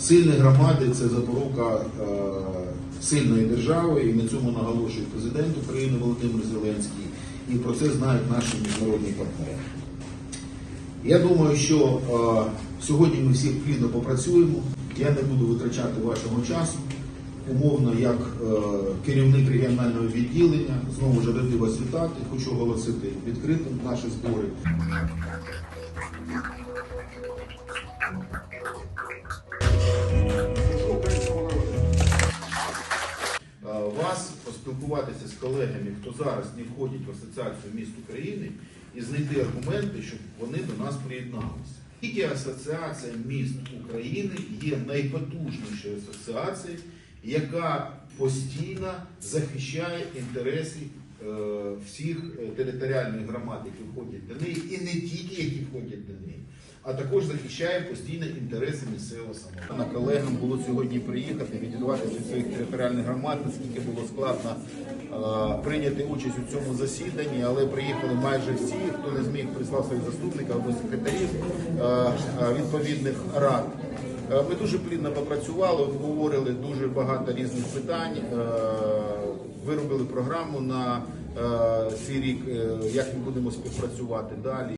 Сильні громади це запорука е, сильної держави, і на цьому наголошує президент України Володимир Зеленський, і про це знають наші міжнародні партнери. Я думаю, що е, сьогодні ми всі плідно попрацюємо. Я не буду витрачати вашого часу. Умовно, як е, керівник регіонального відділення, знову ж радий вас вітати. Хочу оголосити відкритим наші збори. Поспілкуватися з колегами, хто зараз не входить в асоціацію міст України, і знайти аргументи, щоб вони до нас приєдналися. Тільки асоціація міст України є найпотужнішою асоціацією, яка постійно захищає інтереси е, всіх е, територіальних громад, які входять до неї, і не тільки які входять а також захищає постійно інтереси місцевого самоврядування. Колегам було сьогодні приїхати, відірватися від своїх територіальних громад, наскільки було складно прийняти участь у цьому засіданні, але приїхали майже всі, хто не зміг прислав своїх заступників або секретарів відповідних рад. Ми дуже плідно попрацювали, обговорили дуже багато різних питань, виробили програму на цей рік, е, як ми будемо співпрацювати далі.